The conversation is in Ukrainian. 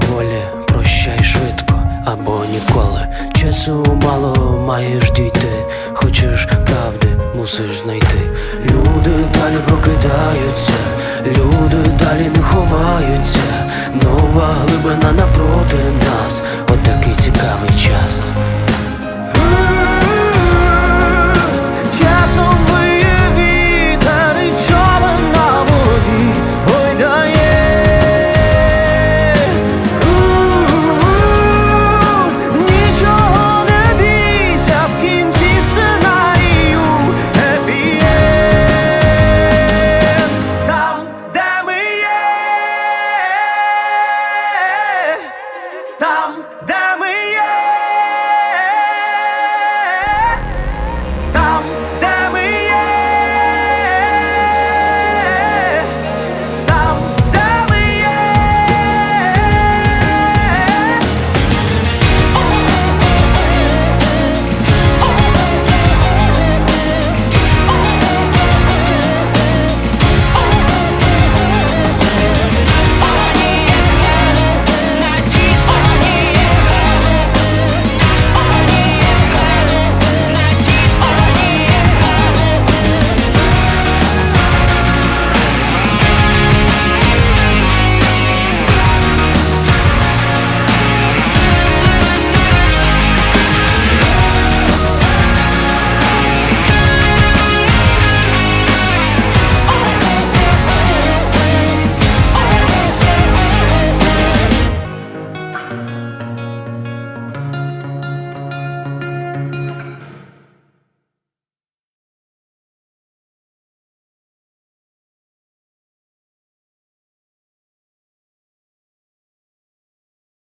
Поволі, прощай швидко або ніколи. Часу мало маєш дійти, хочеш правди, мусиш знайти. Люди далі прокидаються, люди далі не ховаються.